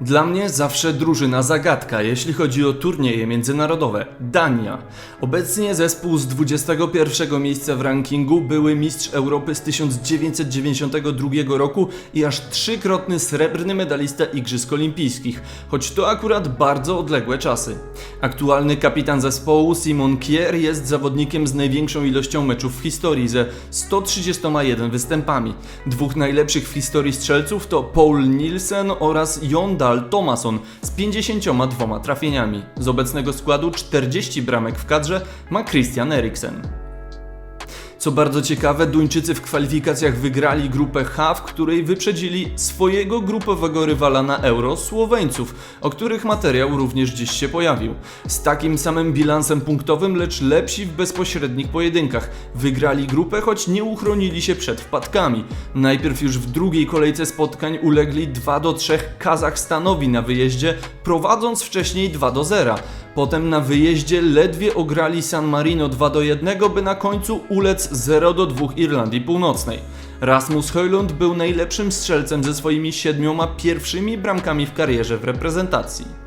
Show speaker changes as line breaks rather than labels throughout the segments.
Dla mnie zawsze drużyna zagadka, jeśli chodzi o turnieje międzynarodowe. Dania. Obecnie zespół z 21 miejsca w rankingu, były mistrz Europy z 1992 roku i aż trzykrotny srebrny medalista Igrzysk Olimpijskich, choć to akurat bardzo odległe czasy. Aktualny kapitan zespołu Simon Kier jest zawodnikiem z największą ilością meczów w historii ze 131 występami. Dwóch najlepszych w historii strzelców to Paul Nielsen oraz Jon Dahl Tomasson z 52 trafieniami. Z obecnego składu 40 bramek w kadrze ma Christian Eriksen. Co bardzo ciekawe, Duńczycy w kwalifikacjach wygrali grupę H, w której wyprzedzili swojego grupowego rywala na Euro Słoweńców, o których materiał również dziś się pojawił. Z takim samym bilansem punktowym, lecz lepsi w bezpośrednich pojedynkach. Wygrali grupę, choć nie uchronili się przed wpadkami. Najpierw już w drugiej kolejce spotkań ulegli 2 do 3 Kazachstanowi na wyjeździe, prowadząc wcześniej 2 do 0. Potem na wyjeździe ledwie ograli San Marino 2 do 1, by na końcu ulec 0 do 2 Irlandii Północnej. Rasmus Højlund był najlepszym strzelcem ze swoimi siedmioma pierwszymi bramkami w karierze w reprezentacji.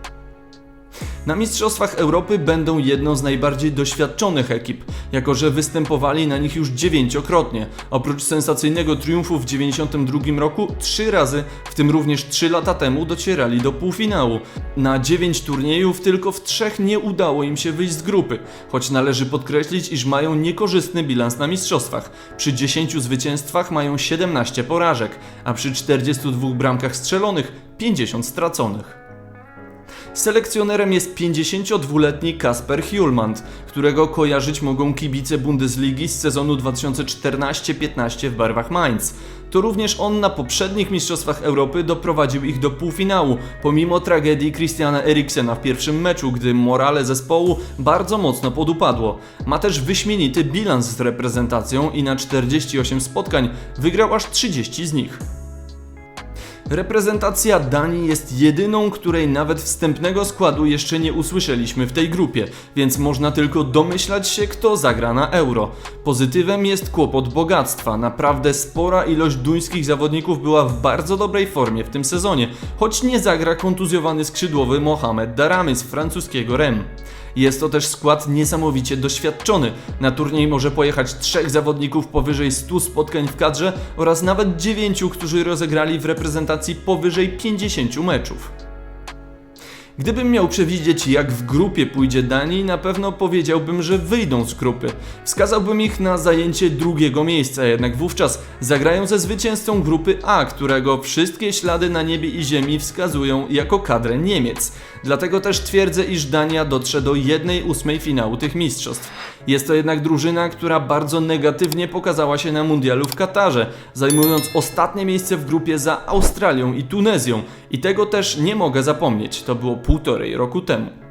Na Mistrzostwach Europy będą jedną z najbardziej doświadczonych ekip, jako że występowali na nich już dziewięciokrotnie. Oprócz sensacyjnego triumfu w 92 roku, trzy razy, w tym również trzy lata temu, docierali do półfinału. Na dziewięć turniejów tylko w trzech nie udało im się wyjść z grupy, choć należy podkreślić, iż mają niekorzystny bilans na mistrzostwach. Przy 10 zwycięstwach mają 17 porażek, a przy 42 bramkach strzelonych 50 straconych. Selekcjonerem jest 52-letni Kasper Hjulmand, którego kojarzyć mogą kibice Bundesligi z sezonu 2014-15 w barwach Mainz. To również on na poprzednich Mistrzostwach Europy doprowadził ich do półfinału, pomimo tragedii Christiana Eriksena w pierwszym meczu, gdy morale zespołu bardzo mocno podupadło. Ma też wyśmienity bilans z reprezentacją i na 48 spotkań wygrał aż 30 z nich. Reprezentacja Danii jest jedyną, której nawet wstępnego składu jeszcze nie usłyszeliśmy w tej grupie, więc można tylko domyślać się, kto zagra na euro. Pozytywem jest kłopot bogactwa. Naprawdę spora ilość duńskich zawodników była w bardzo dobrej formie w tym sezonie, choć nie zagra kontuzjowany skrzydłowy Mohamed Daramy z francuskiego Rennes. Jest to też skład niesamowicie doświadczony. Na turniej może pojechać trzech zawodników powyżej 100 spotkań w kadrze oraz nawet dziewięciu, którzy rozegrali w reprezentacji powyżej 50 meczów. Gdybym miał przewidzieć, jak w grupie pójdzie Danii, na pewno powiedziałbym, że wyjdą z grupy. Wskazałbym ich na zajęcie drugiego miejsca, jednak wówczas zagrają ze zwycięzcą grupy A, którego wszystkie ślady na niebie i ziemi wskazują jako kadrę Niemiec. Dlatego też twierdzę, iż Dania dotrze do 1-8 finału tych mistrzostw. Jest to jednak drużyna, która bardzo negatywnie pokazała się na mundialu w Katarze, zajmując ostatnie miejsce w grupie za Australią i Tunezją. I tego też nie mogę zapomnieć, to było półtorej roku temu.